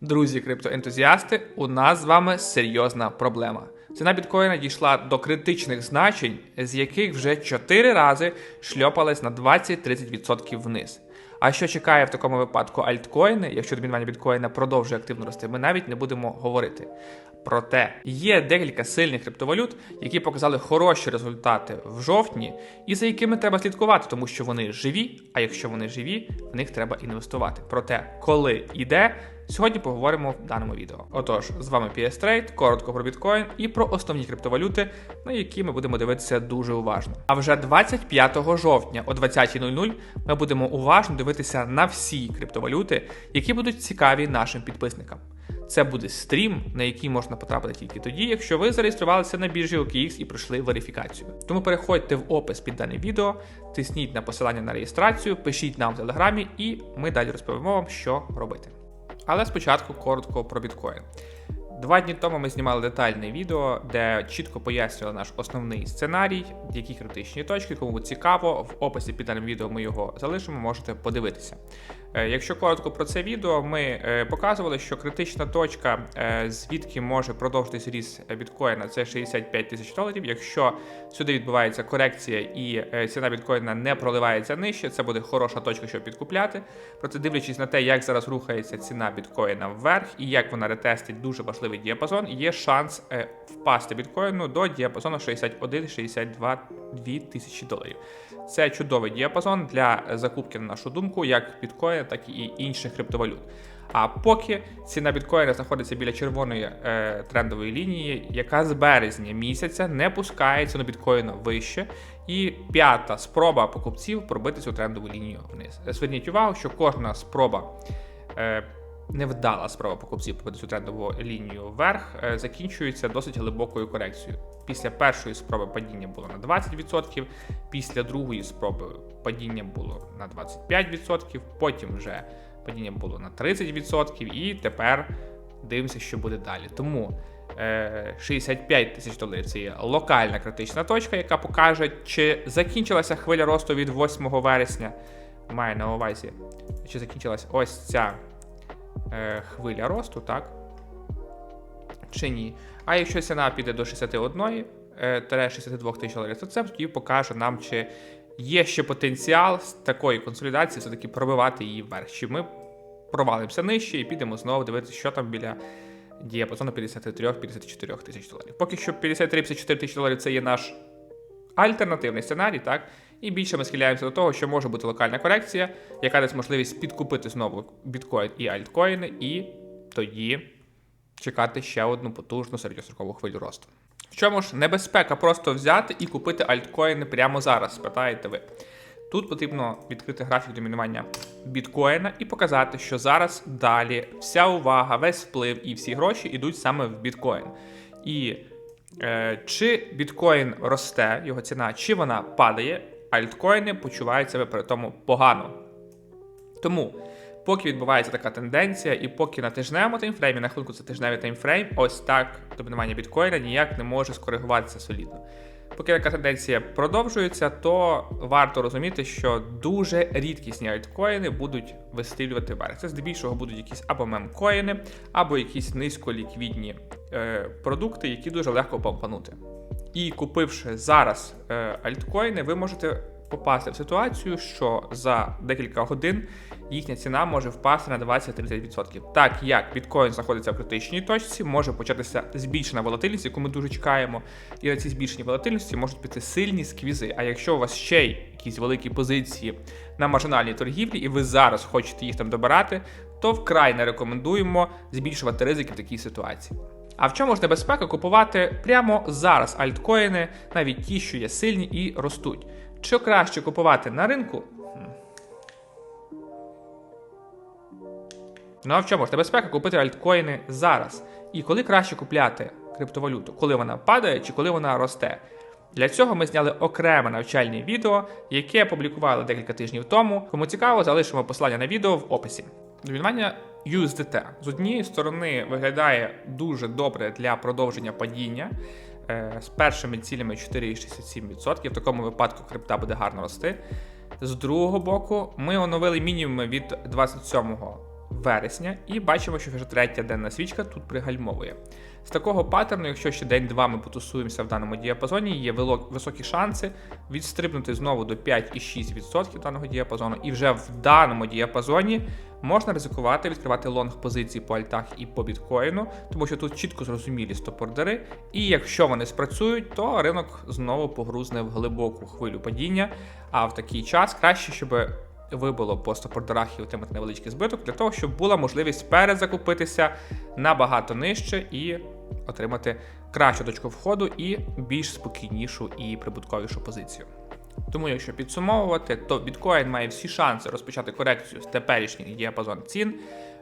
Друзі, криптоентузіасти, у нас з вами серйозна проблема. Ціна біткоїна дійшла до критичних значень, з яких вже 4 рази шльопалась на 20-30% вниз. А що чекає в такому випадку альткоїни, якщо домінування біткоїна продовжує активно рости, ми навіть не будемо говорити. Проте є декілька сильних криптовалют, які показали хороші результати в жовтні, і за якими треба слідкувати, тому що вони живі. А якщо вони живі, в них треба інвестувати. Проте, коли іде, сьогодні поговоримо в даному відео. Отож, з вами PS Trade, коротко про біткоін і про основні криптовалюти, на які ми будемо дивитися дуже уважно. А вже 25 жовтня о 20.00 ми будемо уважно дивитися на всі криптовалюти, які будуть цікаві нашим підписникам. Це буде стрім, на який можна потрапити тільки тоді, якщо ви зареєструвалися на біржі OKX і пройшли верифікацію. Тому переходьте в опис під дане відео, тисніть на посилання на реєстрацію, пишіть нам в телеграмі, і ми далі розповімо вам, що робити. Але спочатку коротко про біткоін. Два дні тому ми знімали детальне відео, де чітко пояснювали наш основний сценарій, які критичні точки. Кому цікаво, в описі під даним відео ми його залишимо, можете подивитися. Е, Якщо коротко про це відео, ми е, показували, що критична точка, е, звідки може продовжитись ріст біткоїна, це 65 тисяч доларів. Якщо сюди відбувається корекція і ціна біткоїна не проливається нижче, це буде хороша точка, щоб підкупляти. Проте, дивлячись на те, як зараз рухається ціна біткоїна вверх і як вона ретестить дуже важливий діапазон, є шанс впасти біткоїну до діапазону 61-62 тисячі доларів. Це чудовий діапазон для закупки, на нашу думку, як біткоїна, так і інших криптовалют. А поки ціна біткоїна знаходиться біля червоної е, трендової лінії, яка з березня місяця не пускає ціну біткоїна вище, і п'ята спроба покупців пробити цю трендову лінію вниз. Зверніть увагу, що кожна спроба. Е, Невдала спроба покупців пробити цю трендову лінію вверх е, закінчується досить глибокою корекцією. Після першої спроби падіння було на 20%, після другої спроби падіння було на 25%, потім вже падіння було на 30%, і тепер дивимося, що буде далі. Тому е, 65 тисяч доларів це є локальна критична точка, яка покаже, чи закінчилася хвиля росту від 8 вересня. Маю на увазі, чи закінчилась ось ця е, хвиля росту, так? Чи ні? А якщо ціна піде до 61 е, тере 62 тисяч доларів, то це тоді покаже нам, чи є ще потенціал з такої консолідації все-таки пробивати її вверх. Чи ми провалимося нижче і підемо знову дивитися, що там біля діапазону 53-54 тисяч доларів. Поки що 53-54 тисячі доларів це є наш альтернативний сценарій, так? І більше ми схиляємося до того, що може бути локальна корекція, яка дасть можливість підкупити знову біткоін і альткоїни, і тоді чекати ще одну потужну середньострокову хвилю росту. В чому ж небезпека просто взяти і купити альткоїни прямо зараз, спитаєте ви. Тут потрібно відкрити графік домінування біткоїна і показати, що зараз далі вся увага, весь вплив і всі гроші йдуть саме в біткоін. І е, чи біткоін росте, його ціна, чи вона падає, альткоїни почувають себе при тому погано. Тому, поки відбувається така тенденція, і поки на тижневому таймфреймі, на хвилинку це тижневий таймфрейм, ось так домінування біткоїна ніяк не може скоригуватися солідно. Поки така тенденція продовжується, то варто розуміти, що дуже рідкісні альткоїни будуть вистрілювати вверх. Це здебільшого будуть якісь або мемкоїни, або якісь низьколіквідні е, продукти, які дуже легко помпанути. І купивши зараз е, альткоїни, ви можете попасти в ситуацію, що за декілька годин їхня ціна може впасти на 20-30%. Так як біткоін знаходиться в критичній точці, може початися збільшена волатильність, яку ми дуже чекаємо. І на цій збільшеній волатильності можуть піти сильні сквізи. А якщо у вас ще якісь великі позиції на маржинальній торгівлі, і ви зараз хочете їх там добирати, то вкрай не рекомендуємо збільшувати ризики в такій ситуації. А в чому ж небезпека купувати прямо зараз альткоїни, навіть ті, що є сильні і ростуть? Що краще купувати на ринку? Ну а в чому ж небезпека купити альткоїни зараз? І коли краще купляти криптовалюту? Коли вона падає чи коли вона росте? Для цього ми зняли окреме навчальне відео, яке опублікували декілька тижнів тому. Кому цікаво, залишимо посилання на відео в описі. Домінування USDT з однієї сторони виглядає дуже добре для продовження падіння е, з першими цілями 4,67%. В такому випадку крипта буде гарно рости. З другого боку, ми оновили мінімуми від 27 вересня, і бачимо, що вже третя денна свічка тут пригальмовує. З такого паттерну, якщо ще день-два ми потусуємося в даному діапазоні, є високі шанси відстрибнути знову до 5,6% даного діапазону, і вже в даному діапазоні можна ризикувати відкривати лонг позиції по альтах і по біткоїну, тому що тут чітко зрозумілі стоп-ордери, і якщо вони спрацюють, то ринок знову погрузне в глибоку хвилю падіння. А в такий час краще, щоб вибило по стоп-ордерах і отримати невеличкий збиток, для того, щоб була можливість перезакупитися набагато нижче і отримати кращу точку входу і більш спокійнішу і прибутковішу позицію. Тому, якщо підсумовувати, то біткоін має всі шанси розпочати корекцію з теперішній діапазон цін.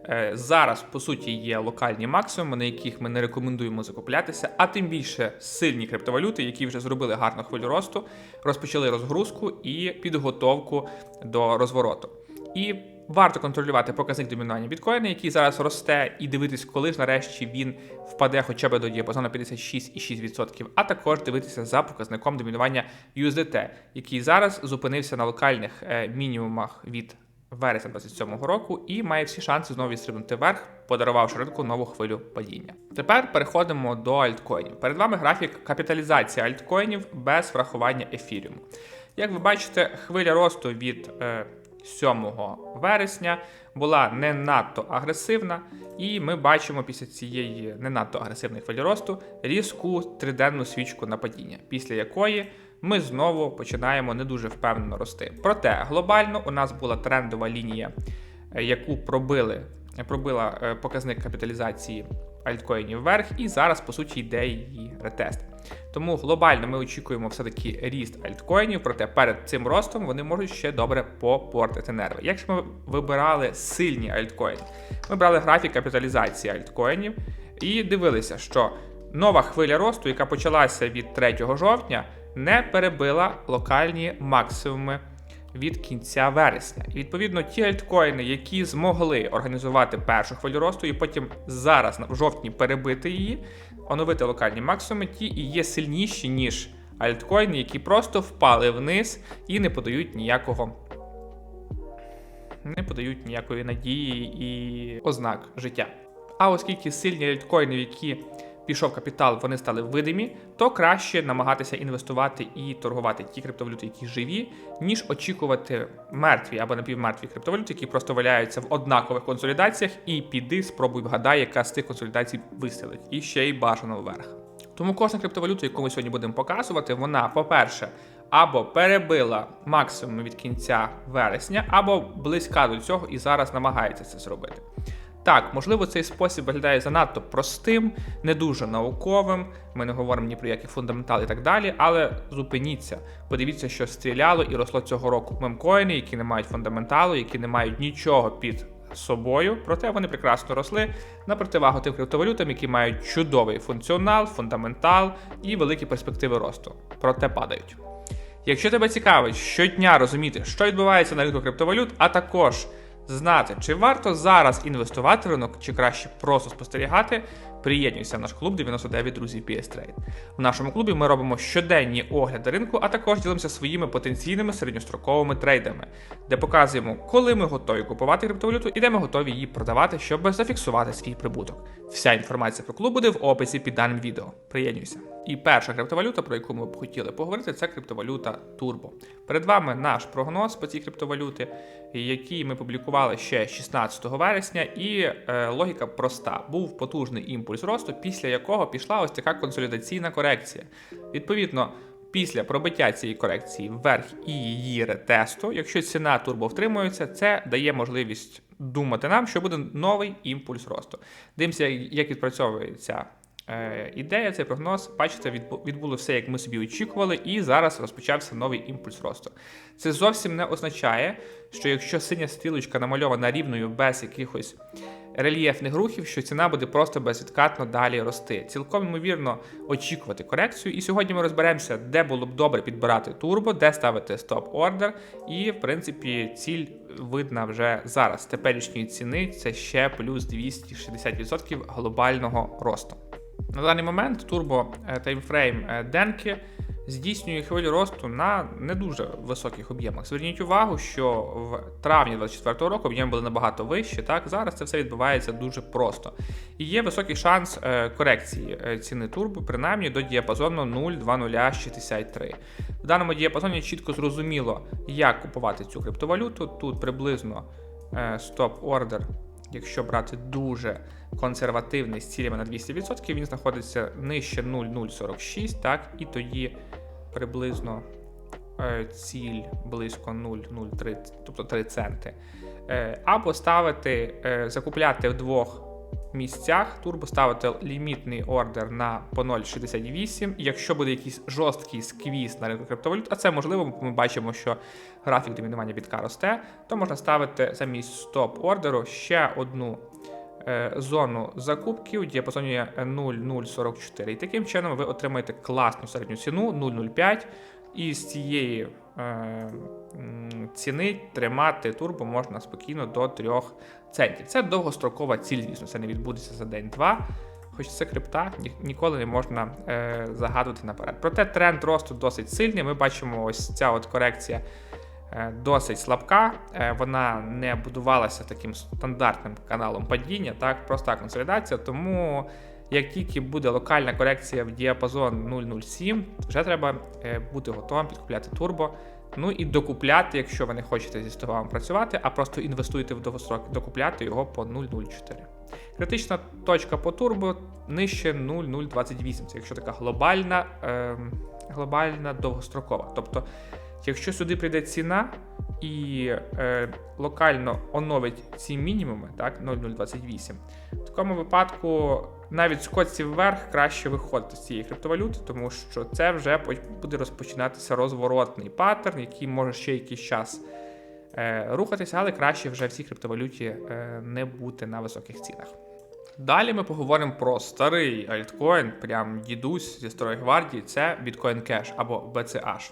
Е, Зараз, по суті, є локальні максимуми, на яких ми не рекомендуємо закуплятися, а тим більше сильні криптовалюти, які вже зробили гарну хвилю росту, розпочали розгрузку і підготовку до розвороту. І варто контролювати показник домінування біткоїна, який зараз росте, і дивитись, коли ж нарешті він впаде хоча б до діапазону 56,6%, а також дивитися за показником домінування USDT, який зараз зупинився на локальних е, мінімумах від вересня 27-го року і має всі шанси знову відстрибнути вверх, подарувавши ринку нову хвилю падіння. Тепер переходимо до альткоїнів. Перед вами графік капіталізації альткоїнів без врахування ефіріуму. Як ви бачите, хвиля росту від е, 7 вересня була не надто агресивна, і ми бачимо після цієї не надто агресивної хвилі росту різку триденну свічку на падіння, після якої ми знову починаємо не дуже впевнено рости. Проте глобально у нас була трендова лінія, е, яку пробили, пробила е, показник капіталізації альткоїнів вверх, і зараз, по суті, йде її ретест. Тому глобально ми очікуємо все-таки ріст альткоїнів, проте перед цим ростом вони можуть ще добре попортити нерви. Якщо ми вибирали сильні альткоїни, ми брали графік капіталізації альткоїнів і дивилися, що нова хвиля росту, яка почалася від 3 жовтня, не перебила локальні максимуми від кінця вересня. І відповідно ті альткоїни, які змогли організувати першу хвилю росту, і потім зараз в жовтні перебити її, оновити локальні максимуми, ті і є сильніші, ніж альткоїни, які просто впали вниз і не подають ніякого. Не подають ніякої надії і ознак життя. А оскільки сильні альткоїни, які пішов капітал, вони стали видимі, то краще намагатися інвестувати і торгувати ті криптовалюти, які живі, ніж очікувати мертві або напівмертві криптовалюти, які просто валяються в однакових консолідаціях, і піди, спробуй вгадай, яка з тих консолідацій вистрілить, і ще й бажано вверх. Тому кожна криптовалюта, яку ми сьогодні будемо показувати, вона, по-перше, або перебила максимум від кінця вересня, або близька до цього і зараз намагається це зробити. Так, можливо, цей спосіб виглядає занадто простим, не дуже науковим. Ми не говоримо ні про які фундаментали і так далі, але зупиніться. Подивіться, що стріляло і росло цього року мемкоїни, які не мають фундаменталу, які не мають нічого під собою, проте вони прекрасно росли на противагу тим криптовалютам, які мають чудовий функціонал, фундаментал і великі перспективи росту. Проте падають. Якщо тебе цікавить щодня розуміти, що відбувається на ринку криптовалют, а також знати, чи варто зараз інвестувати в ринок, чи краще просто спостерігати, приєднуйся в наш клуб 99 друзів PS Trade. В нашому клубі ми робимо щоденні огляди ринку, а також ділимося своїми потенційними середньостроковими трейдами, де показуємо, коли ми готові купувати криптовалюту і де ми готові її продавати, щоб зафіксувати свій прибуток. Вся інформація про клуб буде в описі під даним відео. Приєднуйся. І перша криптовалюта, про яку ми б хотіли поговорити, це криптовалюта Turbo. Перед вами наш прогноз по цій криптовалюті, який ми публікували ще 16 вересня, і е, логіка проста: був потужний імпульс росту, після якого пішла ось така консолідаційна корекція. Відповідно. Після пробиття цієї корекції вверх і її ретесту, якщо ціна турбо втримується, це дає можливість думати нам, що буде новий імпульс росту. Дивимося, як відпрацьовується ідея, цей прогноз. Бачите, відбуло все, як ми собі очікували, і зараз розпочався новий імпульс росту. Це зовсім не означає, що якщо синя стрілочка намальована рівною без якихось рельєфних рухів, що ціна буде просто безвідкатно далі рости. Цілком ймовірно очікувати корекцію. І сьогодні ми розберемося, де було б добре підбирати турбо, де ставити стоп-ордер. І, в принципі, ціль видна вже зараз. Теперішньої ціни це ще плюс 260% глобального росту. На даний момент турбо е, таймфрейм е, денки здійснює хвилю росту на не дуже високих об'ємах. Зверніть увагу, що в травні 2024 року об'єми були набагато вищі. Так зараз це все відбувається дуже просто. І є високий шанс е, корекції е, ціни турбо, принаймні до діапазону 0,2063. В даному діапазоні чітко зрозуміло, як купувати цю криптовалюту. Тут приблизно стоп-ордер, якщо брати дуже консервативний з цілями на 200%, він знаходиться нижче 0,046, так, і тоді приблизно е, ціль близько 0,03, тобто 3 центи. Е, або ставити, е, закупляти в двох місцях, турбо ставити лімітний ордер на по 0,68. Якщо буде якийсь жорсткий сквіз на ринку криптовалют, а це можливо, ми бачимо, що графік домінування бітка росте, то можна ставити замість стоп-ордеру ще одну е, зону закупки у діапазоні 0,044. І таким чином ви отримаєте класну середню ціну 0,05. І з цієї е, ціни тримати турбо можна спокійно до 3 центів. Це довгострокова ціль, звісно, це не відбудеться за день-два. Хоч це крипта, ні- ніколи не можна е, загадувати наперед. Проте тренд росту досить сильний. Ми бачимо ось ця от корекція е, досить слабка. Е, вона не будувалася таким стандартним каналом падіння, так, проста консолідація. Тому як тільки буде локальна корекція в діапазон 0,07, вже треба е, бути готовим підкупляти турбо. Ну і докупляти, якщо ви не хочете зі стовами працювати, а просто інвестуєте в довгострок, докупляти його по 0,04. Критична точка по турбо нижче 0,028. Це якщо така глобальна, е, глобальна довгострокова. Тобто, якщо сюди прийде ціна і е, локально оновить ці мінімуми, так, 0,028, в такому випадку навіть з коці вверх краще виходити з цієї криптовалюти, тому що це вже буде розпочинатися розворотний паттерн, який може ще якийсь час е, рухатися, але краще вже в цій криптовалюті е, не бути на високих цінах. Далі ми поговоримо про старий альткоін, прям дідусь зі старої гвардії, це Bitcoin Cash або BCH.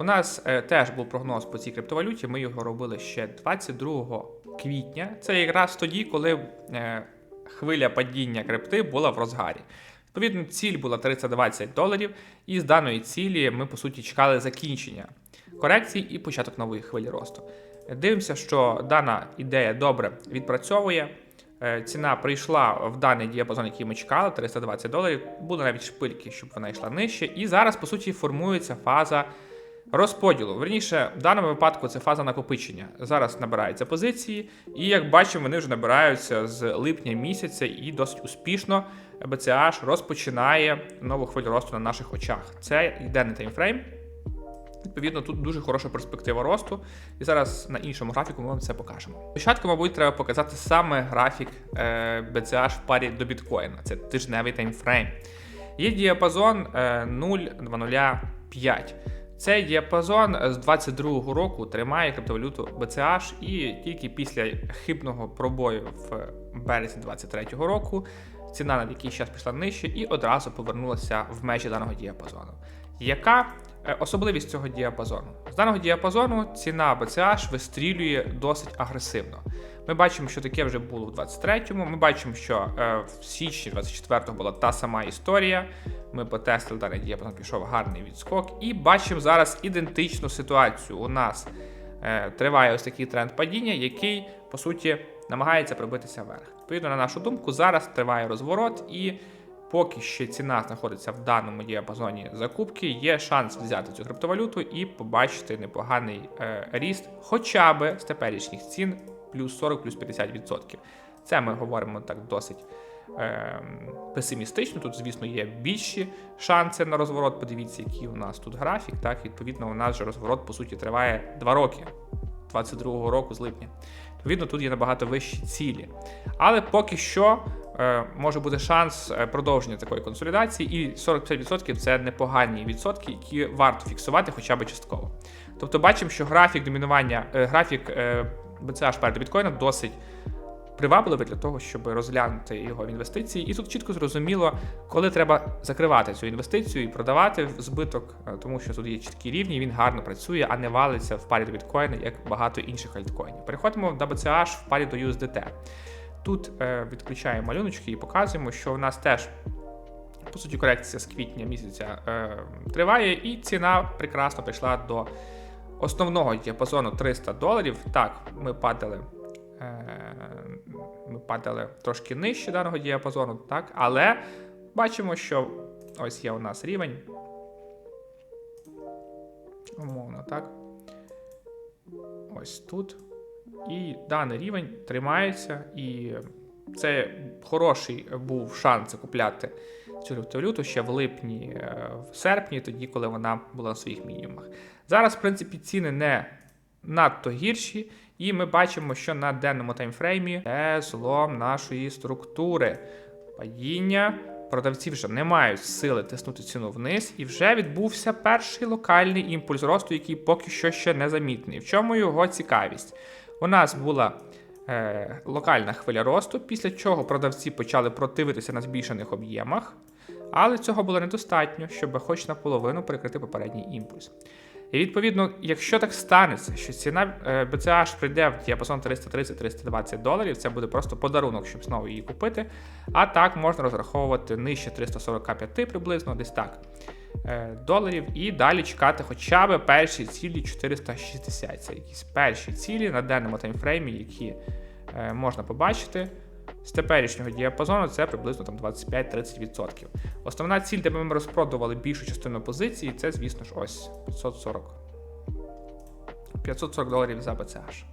У нас е, теж був прогноз по цій криптовалюті. Ми його робили ще 22 квітня. Це якраз тоді, коли е, хвиля падіння крипти була в розгарі. Відповідно, ціль була 320 доларів, і з даної цілі ми по суті чекали закінчення корекції і початок нової хвилі росту. Дивимося, що дана ідея добре відпрацьовує. Е, Ціна прийшла в даний діапазон, який ми чекали, 320 доларів. Були навіть шпильки, щоб вона йшла нижче. І зараз, по суті, формується фаза розподілу. Верніше, в даному випадку це фаза накопичення. Зараз набираються позиції, і як бачимо, вони вже набираються з липня місяця і досить успішно. BCH розпочинає нову хвилю росту на наших очах. Це денний таймфрейм. Відповідно, тут дуже хороша перспектива росту, і зараз на іншому графіку ми вам це покажемо. Спочатку, мабуть, треба показати саме графік е, BCH в парі до біткоїна. Це тижневий таймфрейм. Є діапазон е, 0,205. Цей діапазон з 22-го року тримає криптовалюту BCH, і тільки після хибного пробою в березні 23-го року ціна на якийсь час пішла нижче і одразу повернулася в межі даного діапазону. Яка е, особливість цього діапазону? З даного діапазону ціна BCH вистрілює досить агресивно. Ми бачимо, що таке вже було в 23-му. Ми бачимо, що е, в січні 24-го була та сама історія. Ми потестили даний діапазон, пішов гарний відскок, і бачимо зараз ідентичну ситуацію. У нас е, триває ось такий тренд падіння, який по суті намагається пробитися вверх. Відповідно, на нашу думку, зараз триває розворот, і поки ще ціна знаходиться в даному діапазоні закупки, є шанс взяти цю криптовалюту і побачити непоганий е, ріст, хоча б з теперішніх цін плюс 40, плюс 50%. Це ми говоримо так досить е, песимістично. Тут, звісно, є більші шанси на розворот. Подивіться, який у нас тут графік. Так, відповідно, у нас же розворот по суті триває 2 роки, 22-го року з липня. Відповідно, тут є набагато вищі цілі. Але поки що е, може бути шанс е, продовження такої консолідації, і 45% це непогані відсотки, які варто фіксувати хоча б частково. Тобто бачимо, що графік домінування, е, графік е, BCH перед біткоїном досить привабливий для того, щоб розглянути його в інвестиції. І тут чітко зрозуміло, коли треба закривати цю інвестицію і продавати в збиток, е, тому що тут є чіткі рівні, він гарно працює, а не валиться в парі до біткоїна, як багато інших альткоїнів. Переходимо до BCH в парі до USDT. Тут е, відключаємо малюночки і показуємо, що у нас теж По суті, корекція з квітня місяця е, триває, і ціна прекрасно прийшла до основного діапазону 300 доларів. Так, ми падали. е, Ми падали трошки нижче даного діапазону, так, але бачимо, що ось є у нас рівень. Умовно, так. Ось тут. І даний рівень тримається, і це хороший був шанс закупляти цю криптовалюту ще в липні, е, в серпні, тоді, коли вона була на своїх мінімумах. Зараз, в принципі, ціни не надто гірші, і ми бачимо, що на денному таймфреймі це злом нашої структури. Падіння. Продавці вже не мають сили тиснути ціну вниз, і вже відбувся перший локальний імпульс росту, який поки що ще не замітний. В чому його цікавість? У нас була е, локальна хвиля росту, після чого продавці почали противитися на збільшених об'ємах, але цього було недостатньо, щоб хоч наполовину перекрити попередній імпульс. І відповідно, якщо так станеться, що ціна е, BCH прийде в діапазон 330-320 доларів, це буде просто подарунок, щоб знову її купити. А так можна розраховувати нижче 345 приблизно, десь так е, доларів, і далі чекати хоча б перші цілі 460. Це якісь перші цілі на денному таймфреймі, які е, можна побачити. З теперішнього діапазону це приблизно там 25-30%. Основна ціль, де ми розпродували більшу частину позиції, це, звісно ж, ось 540. 540 доларів за BCH.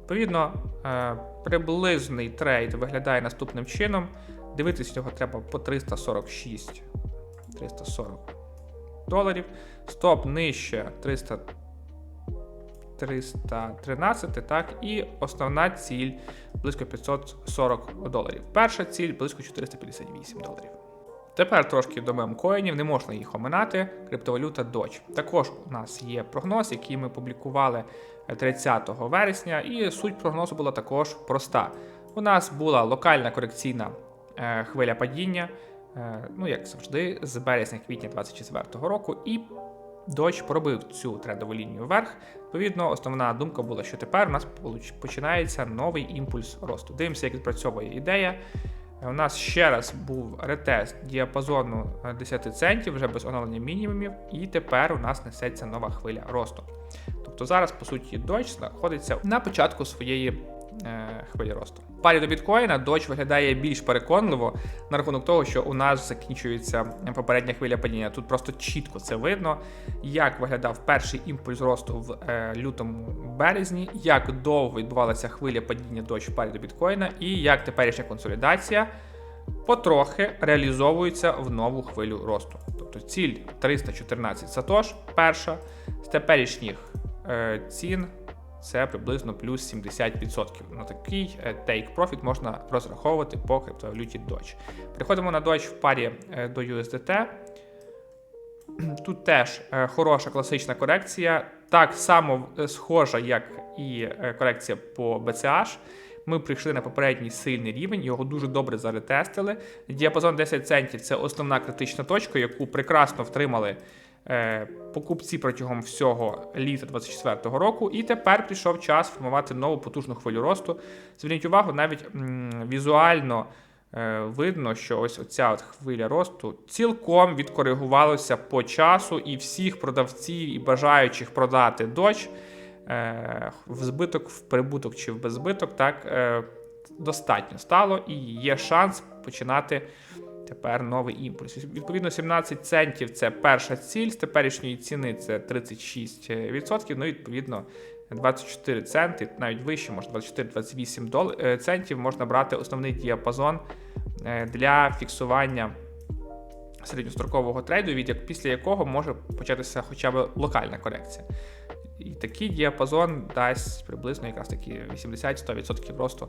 Відповідно, е, приблизний трейд виглядає наступним чином. Дивитись його треба по 346 340 доларів. Стоп нижче 300 313, так, і основна ціль близько 540 доларів. Перша ціль близько 458 доларів. Тепер трошки до мемкоїнів, не можна їх оминати. Криптовалюта Doge. Також у нас є прогноз, який ми публікували 30 вересня, і суть прогнозу була також проста. У нас була локальна корекційна е, хвиля падіння, ну як завжди, з березня-квітня 2024 року, і Дощ пробив цю трендову лінію вверх. Відповідно, основна думка була, що тепер у нас починається новий імпульс росту. Дивимося, як відпрацьовує ідея. У нас ще раз був ретест діапазону 10 центів, вже без оновлення мінімумів, і тепер у нас несеться нова хвиля росту. Тобто зараз, по суті, дощ знаходиться на початку своєї е, хвилі росту. Парі до біткоїна дощ виглядає більш переконливо на рахунок того, що у нас закінчується попередня хвиля падіння. Тут просто чітко це видно, як виглядав перший імпульс росту в е, лютому березні, як довго відбувалася хвиля падіння дощ в парі до біткоїна, і як теперішня консолідація потрохи реалізовується в нову хвилю росту. Тобто ціль 314 сатош, перша з теперішніх е, цін це приблизно плюс 70%. На такий take profit можна розраховувати по криптовалюті Doge. Переходимо на Doge в парі е, до USDT. Тут теж е, хороша класична корекція, так само е, схожа, як і корекція по BCH. Ми прийшли на попередній сильний рівень, його дуже добре заретестили. Діапазон 10 центів це основна критична точка, яку прекрасно втримали Е, покупці протягом всього літа 2024 року, і тепер прийшов час формувати нову потужну хвилю росту. Зверніть увагу, навіть візуально е, видно, що ось оця от хвиля росту цілком відкоригувалася по часу, і всіх продавців і бажаючих продати доч е, в збиток, в прибуток чи в беззбиток, так е, достатньо стало, і є шанс починати. Тепер новий імпульс. Відповідно, 17 центів це перша ціль, з теперішньої ціни це 36%. Ну, відповідно, 24 центи, навіть вище, може 24-28 е, центів можна брати основний діапазон е, для фіксування середньострокового трейду, від після якого може початися хоча б локальна корекція. І такий діапазон дасть приблизно якраз таки 80-100% росту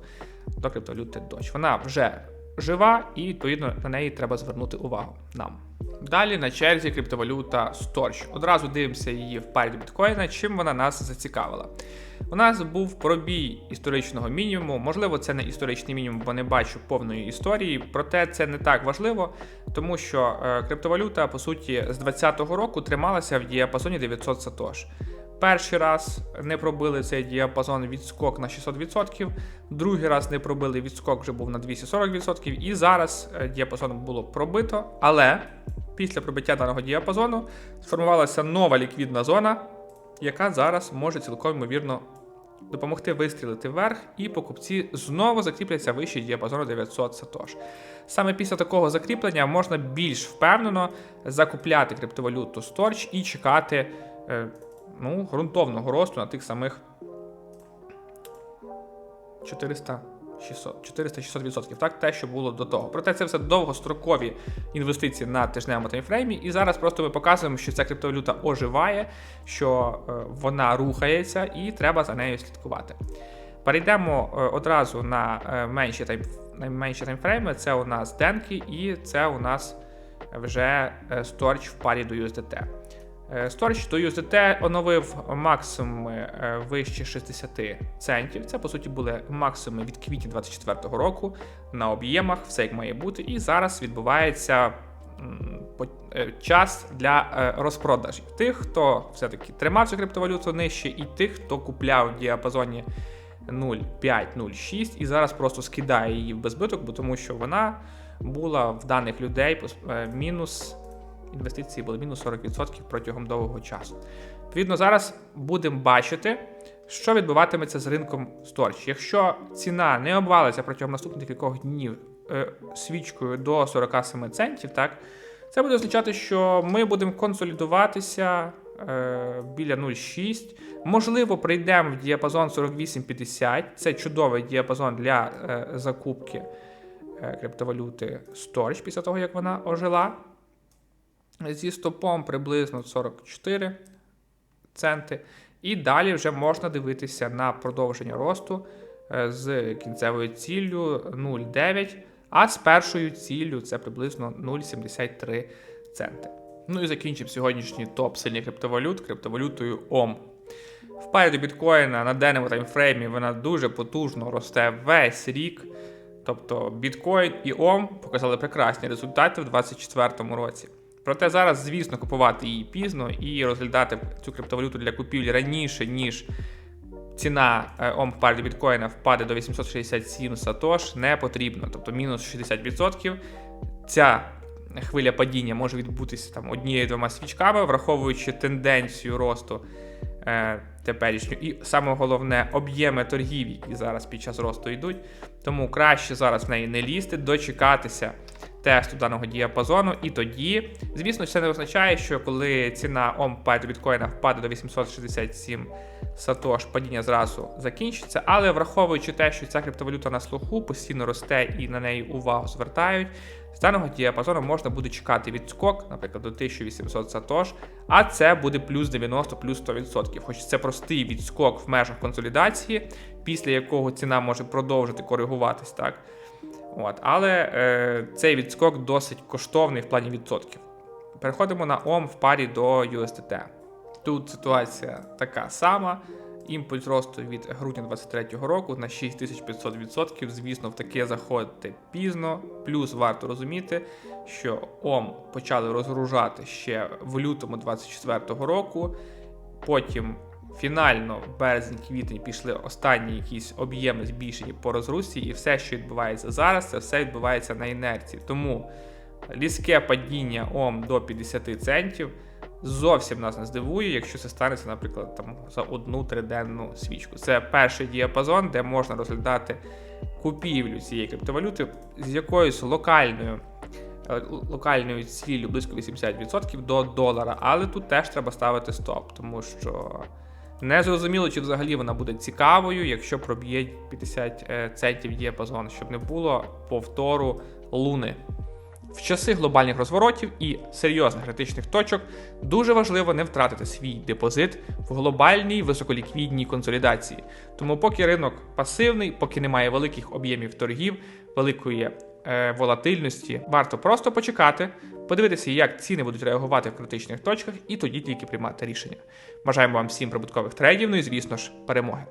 до криптовалюти Doge. Вона вже жива, і відповідно на неї треба звернути увагу нам. Далі на черзі криптовалюта Storch. Одразу дивимося її в парі біткоїна, чим вона нас зацікавила. У нас був пробій історичного мінімуму. Можливо, це не історичний мінімум, бо не бачу повної історії. Проте це не так важливо, тому що е, криптовалюта, по суті, з 2020 року трималася в діапазоні 900 сатош. Перший раз не пробили цей діапазон відскок на 600%, другий раз не пробили відскок вже був на 240%, і зараз е, діапазон було пробито, але після пробиття даного діапазону сформувалася нова ліквідна зона, яка зараз може цілком ймовірно допомогти вистрілити вверх, і покупці знову закріпляться вище діапазону 900 сатош. Саме після такого закріплення можна більш впевнено закупляти криптовалюту Storch і чекати е, ну, ґрунтовного росту на тих самих 400 400-600%, так, те, що було до того. Проте це все довгострокові інвестиції на тижневому таймфреймі. І зараз просто ми показуємо, що ця криптовалюта оживає, що е, вона рухається, і треба за нею слідкувати. Перейдемо е, одразу на е, менші тайм, найменші таймфрейми. Це у нас денки, і це у нас вже Storage в парі до USDT. Е, Storage до USDT оновив максимуми е, вище 60 центів. Це, по суті, були максимуми від квітня 2024 року на об'ємах, все як має бути. І зараз відбувається е, час для розпродажів. Тих, хто все-таки тримав цю криптовалюту нижче, і тих, хто купляв в діапазоні 0,5-0,6 і зараз просто скидає її в безбиток, бо тому що вона була в даних людей мінус інвестиції були мінус 40% протягом довгого часу. Відповідно, зараз будемо бачити, що відбуватиметься з ринком Storage. Якщо ціна не обвалиться протягом наступних кількох днів е, свічкою до 47 центів, так, це буде означати, що ми будемо консолідуватися е, біля 0,6. Можливо, прийдемо в діапазон 48,50. Це чудовий діапазон для е, закупки е, криптовалюти Storage після того, як вона ожила зі стопом приблизно 44 центи. І далі вже можна дивитися на продовження росту е, з кінцевою ціллю 0,9, а з першою ціллю це приблизно 0,73 центи. Ну і закінчимо сьогоднішній топ сильних криптовалют криптовалютою OM. В біткоїна на денному таймфреймі вона дуже потужно росте весь рік. Тобто біткоін і OM показали прекрасні результати в 2024 році. Проте зараз, звісно, купувати її пізно і розглядати цю криптовалюту для купівлі раніше, ніж ціна е, ОМ парі біткоїна впаде до 867 сатош, не потрібно. Тобто мінус 60%. Ця хвиля падіння може відбутися там однією-двома свічками, враховуючи тенденцію росту е, теперішню, і саме головне об'єми торгів, які зараз під час росту йдуть. Тому краще зараз в неї не лізти, дочекатися тесту даного діапазону, і тоді, звісно, це не означає, що коли ціна ОМ до біткоїна впаде до 867 сатош, падіння зразу закінчиться. Але враховуючи те, що ця криптовалюта на слуху постійно росте і на неї увагу звертають, з даного діапазону можна буде чекати відскок, наприклад, до 1800 сатош, а це буде плюс 90, плюс 100%. Хоч це простий відскок в межах консолідації, після якого ціна може продовжити коригуватись, так. От, але е, цей відскок досить коштовний в плані відсотків. Переходимо на ОМ в парі до USDT. Тут ситуація така сама. Імпульс росту від грудня 2023 року на 6500%. Звісно, в таке заходити пізно. Плюс варто розуміти, що ОМ почали розгружати ще в лютому 2024 року. Потім фінально в березень-квітень пішли останні якісь об'єми збільшені по розрусі, і все, що відбувається зараз, це все відбувається на інерції. Тому різке падіння ОМ до 50 центів зовсім нас не здивує, якщо це станеться, наприклад, там за одну триденну свічку. Це перший діапазон, де можна розглядати купівлю цієї криптовалюти з якоюсь локальною. е, Локальною ціллю близько 80% до долара, але тут теж треба ставити стоп, тому що не зрозуміло, чи взагалі вона буде цікавою, якщо проб'є 50 е, центів діапазон, щоб не було повтору луни. В часи глобальних розворотів і серйозних критичних точок дуже важливо не втратити свій депозит в глобальній високоліквідній консолідації. Тому, поки ринок пасивний, поки немає великих об'ємів торгів, великої е, волатильності, варто просто почекати, подивитися, як ціни будуть реагувати в критичних точках, і тоді тільки приймати рішення. Бажаємо вам всім прибуткових трейдів, ну і звісно ж, перемоги.